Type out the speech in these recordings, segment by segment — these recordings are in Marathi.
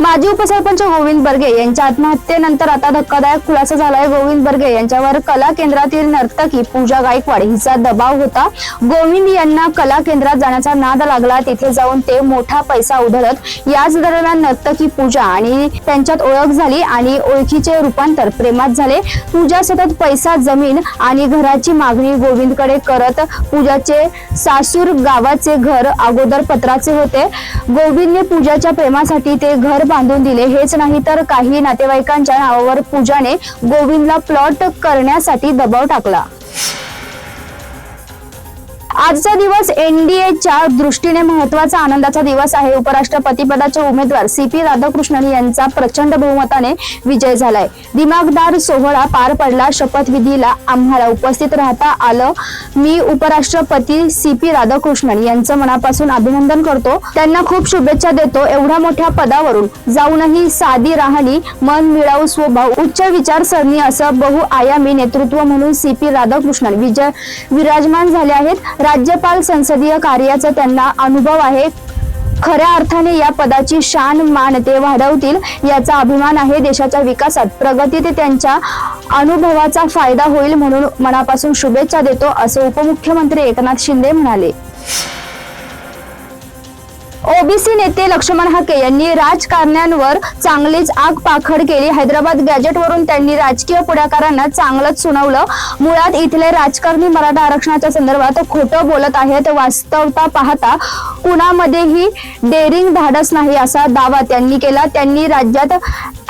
माजी उपसरपंच गोविंद बर्गे यांच्या आत्महत्येनंतर आता धक्कादायक खुलासा झालाय. गोविंद बर्गे यांच्यावर कला केंद्रातील नर्तकी पूजा गायकवाड हिचा दबाव होता. गोविंद यांना कला केंद्रात जाण्याचा नाद लागला. तिथे जाऊन ते मोठा पैसा उधळत याच दरम्यान नर्तकी पूजा आणि त्यांच्यात ओळख झाली आणि ओळखीचे रूपांतर प्रेमात झाले. पूजा सतत पैसा जमीन आणि घराची मागणी गोविंदकडे करत पूजाचे सासूर गावाचे घर अगोदर पत्राचे होते. गोविंदने पूजाच्या प्रेमासाठी ते घर बांधून दिले. हेच नाही तर काही नातेवाईकांच्या नावावर पूजाने गोविंदला प्लॉट करण्यासाठी दबाव टाकला. आजचा दिवस एनडीएच्या दृष्टीने महत्त्वाचा आनंदाचा दिवस आहे. उपराष्ट्रपती पदाचे उमेदवार सी पी राधाकृष्णन यांचा प्रचंड बहुमताने विजय झालाय. दिमागदार सोहळा पार पडला. शपथविधीला आम्हाला उपस्थित राहता आलं. मी उपराष्ट्रपती सी पी राधाकृष्णन यांचं मनापासून अभिनंदन करतो. त्यांना खूप शुभेच्छा देतो एवढ्या मोठ्या पदावरून. जाऊनही साधी राहणी मन मिळावू स्वभाव उच्च विचारसरणी असं बहुआयामी नेतृत्व म्हणून सी पी राधाकृष्णन विजय विराजमान झाले आहेत. राज्यपाल संसदीय कार्याचा त्यांना अनुभव आहे. खऱ्या अर्थाने या पदाची शान मान ते वाढवतील याचा अभिमान आहे देशाच्या विकासात. प्रगतीत त्यांच्या अनुभवाचा फायदा होईल म्हणून मनापासून शुभेच्छा देतो असे उपमुख्यमंत्री एकनाथ शिंदे म्हणाले. ओबीसी नेते लक्ष्मण हाके यांनी राजकारण्यांवर चांगलीच आग पाखड केली. हैदराबाद गॅजेटवरून त्यांनी राजकीय पुढाकारांना चांगलंच सुनावलं. मुळात इथले राजकारणी मराठा आरक्षणाच्या संदर्भात खोटं बोलत आहेत. वास्तवता पाहता कुणामध्येही डेअरिंग धाडस नाही असा दावा त्यांनी केला. त्यांनी राज्यात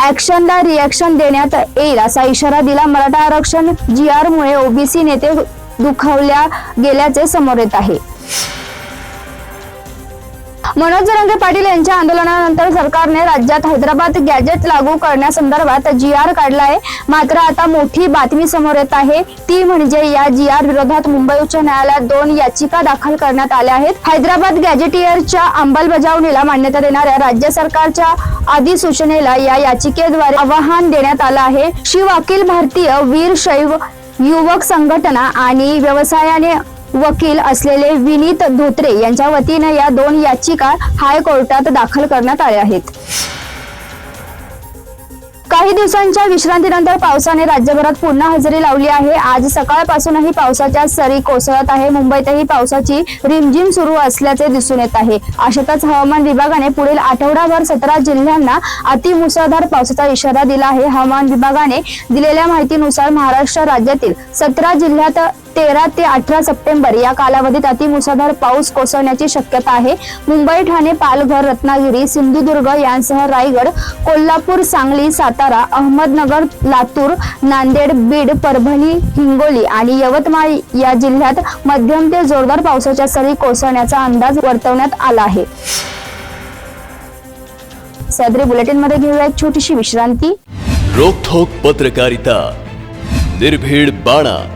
ऍक्शनला रिॲक्शन देण्यात येईल असा इशारा दिला. मराठा आरक्षण जी आर मुळे ओबीसी नेते दुखावल्या गेल्याचे समोर येत आहे. मनोज जरांगे पाटील यांच्या आंदोलनानंतर सरकारने राज्यात हैदराबाद गॅजेट लागू करण्यासंदर्भात जी आर काढला आहे मात्र आता मोठी बातमी समोर येत आहे. ती म्हणजे या जी आर विरोधात मुंबई उच्च न्यायालयात दोन याचिका दाखल करण्यात आल्या आहेत. हैदराबाद गॅजेटियरच्या अंमलबजावणीला मान्यता देणाऱ्या राज्य सरकारच्या अधिसूचनेला या याचिकेद्वारे आवाहन देण्यात आलं आहे. शिव अखिल भारतीय वीर शैव युवक संघटना आणि व्यवसायाने वकील असलेले विनीत धोत्रे यांच्या वतीने या दोन याचिका हायकोर्टात दाखल करण्यात आल्या आहेत. काही दिवसांच्या विश्रांतीनंतर पावसाने राज्यभरात पुन्हा हजेरी लावली आहे. आज सकाळपासूनही पावसाच्या सरी कोसळत आहे. मुंबईतही पावसाची रिमझिम सुरू असल्याचे दिसून येत आहे. अशातच हवामान विभागाने पुढील आठवडाभर सतरा जिल्ह्यांना अतिमुसळधार पावसाचा इशारा दिला आहे. हवामान विभागाने दिलेल्या माहितीनुसार महाराष्ट्र राज्यातील सतरा जिल्ह्यात तेरा ते अठरा सप्टेंबर या कालावधीत अतिमुसळधार पाऊस कोसळण्याची शक्यता आहे. मुंबई ठाणे पालघर रत्नागिरी सिंधुदुर्ग यांसह रायगड कोल्हापूर सांगली सातारा अहमदनगर लातूर नांदेड बीड परभणी हिंगोली आणि यवतमाळ या जिल्ह्यात मध्यम ते जोरदार पावसाच्या सरी कोसळण्याचा अंदाज वर्तवण्यात आला आहे. सदरी बुलेटिनमध्ये घेऊया एक छोटीशी विश्रांती. रोखोक पत्रकारिता. निर्भीड बाणा.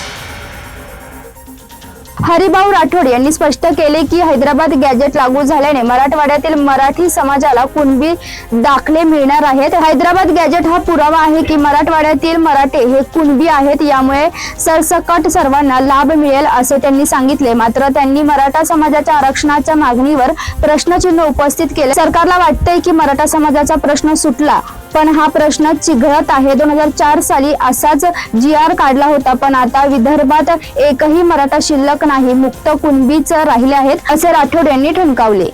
हरिभाऊ राठोड यांनी स्पष्ट केले की हैदराबाद गॅजेट लागू झाल्याने मराठवाड्यातील मराठी समाजाला कुणबी दाखले मिळणार आहेत. हैदराबाद गॅजेट हा पुरावा आहे की मराठवाड्यातील मराठे हे कुणबी आहेत यामुळे सरसकट सर्वांना लाभ मिळेल असे त्यांनी सांगितले. मात्र त्यांनी मराठा समाजाच्या आरक्षणाच्या मागणीवर प्रश्नचिन्ह उपस्थित केले. सरकारला वाटतंय की मराठा समाजाचा प्रश्न सुटला. पण हा प्रश्न चिघळत आहे. दोन हजार चार साली असाच जी आर काढला होता पण आता विदर्भात एकही मराठा शिल्लक नाही. मुक्त कुणबीच राहिले आहेत असे राठोड यांनी ठणकावले.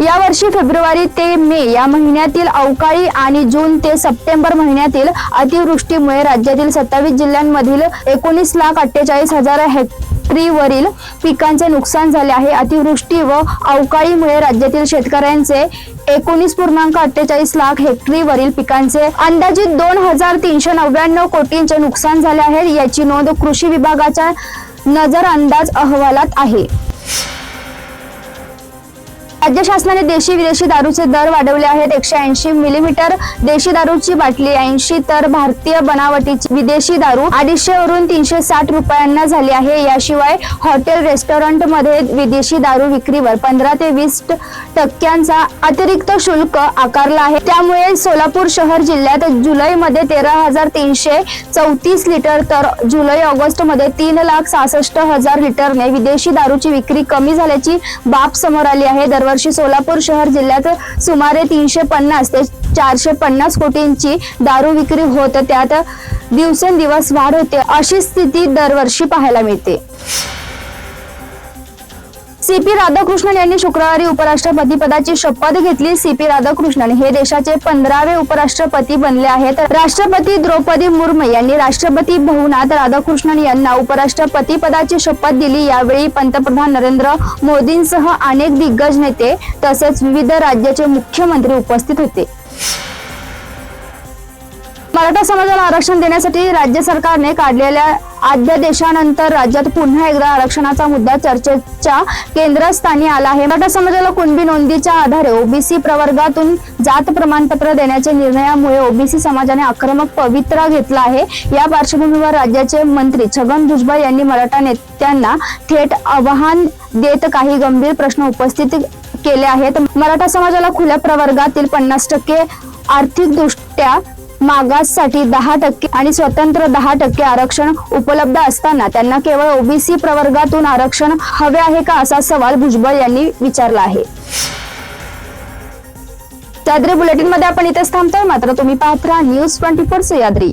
यावर्षी फेब्रुवारी ते मे या महिन्यातील अवकाळी आणि जून ते सप्टेंबर महिन्यातील अतिवृष्टीमुळे राज्यातील सत्तावीस जिल्ह्यांमधील एकोणीस लाख अठ्ठेचाळीस हजार हेक्टरीवरील पिकांचे नुकसान झाले आहे. अतिवृष्टी व अवकाळीमुळे राज्यातील शेतकऱ्यांचे एकोणीस पूर्णांक अठ्ठेचाळीस लाख हेक्टरीवरील पिकांचे अंदाजित दोन हजार तीनशे नव्याण्णव कोटींचे नुकसान झाले आहे. याची नोंद कृषी विभागाच्या नजर अंदाज अहवालात आहे. राज्य शासनाने देशी विदेशी दारूचे दर वाढवले आहेत. एकशे ऐंशी मिलीमीटर देशी दारूची बाटली ऐंशी तर भारतीय बनावटीची विदेशी दारू अडीचशे वरून तीनशे साठ रुपयांना झाली आहे. याशिवाय हॉटेल रेस्टॉरंटमध्ये विदेशी दारू विक्रीवर पंधरा ते वीस टक्क्यांचा अतिरिक्त शुल्क आकारला आहे. त्यामुळे सोलापूर शहर जिल्ह्यात जुलैमध्ये तेरा हजार तीनशे चौतीस लिटर तर जुलै ऑगस्टमध्ये तीन लाख सहासष्ट हजार लिटरने विदेशी दारूची विक्री कमी झाल्याची बाब समोर आली आहे. दरवर्षी सोलापूर शहर जिल्ह्यात सुमारे तीनशे पन्नास ते चारशे पन्नास कोटींची दारू विक्री होत त्यात दिवसेंदिवस वाढ होते अशी स्थिती दरवर्षी पाहायला मिळते. सीपी राधाकृष्णन यांनी शुक्रवारी उपराष्ट्रपती पदाची शपथ घेतली. सीपी राधाकृष्णन हे देशाचे पंधरावे उपराष्ट्रपती बनले आहेत. राष्ट्रपती द्रौपदी मुर्मू यांनी राष्ट्रपती भवनात राधाकृष्णन यांना उपराष्ट्रपती पदाची शपथ दिली. यावेळी पंतप्रधान नरेंद्र मोदींसह अनेक दिग्गज नेते तसेच विविध राज्याचे मुख्यमंत्री उपस्थित होते. मराठा समाजाला आरक्षण देण्यासाठी राज्य सरकारने काढलेल्या अध्यादेशानंतर राज्यात पुन्हा एकदा आरक्षणाचा मुद्दा चर्चेच्या केंद्रस्थानी आला आहे. मराठा समाजाला कुणबी नोंदीच्या आधारे ओबीसी प्रवर्गातून जात प्रमाणपत्र देण्याच्या निर्णयामुळे ओबीसी समाजाने आक्रमक पवित्रा घेतला आहे. या पार्श्वभूमीवर राज्याचे मंत्री छगन भुजबळ यांनी मराठा नेत्यांना थेट आवाहन देत काही गंभीर प्रश्न उपस्थित केले आहेत. मराठा समाजाला खुल्या प्रवर्गातील पन्नास टक्के आर्थिकदृष्ट्या मागाससाठी दहा टक्के आणि स्वतंत्र दहा टक्के आरक्षण उपलब्ध असताना त्यांना केवळ ओबीसी प्रवर्गातून आरक्षण हवे आहे का असा सवाल भुजबळ यांनी विचारला आहे. सह्याद्री बुलेटिनमध्ये आपण इथेच थांबतोय. मात्र तुम्ही पाहत राहा न्यूज ट्वेंटी फोर सह्याद्री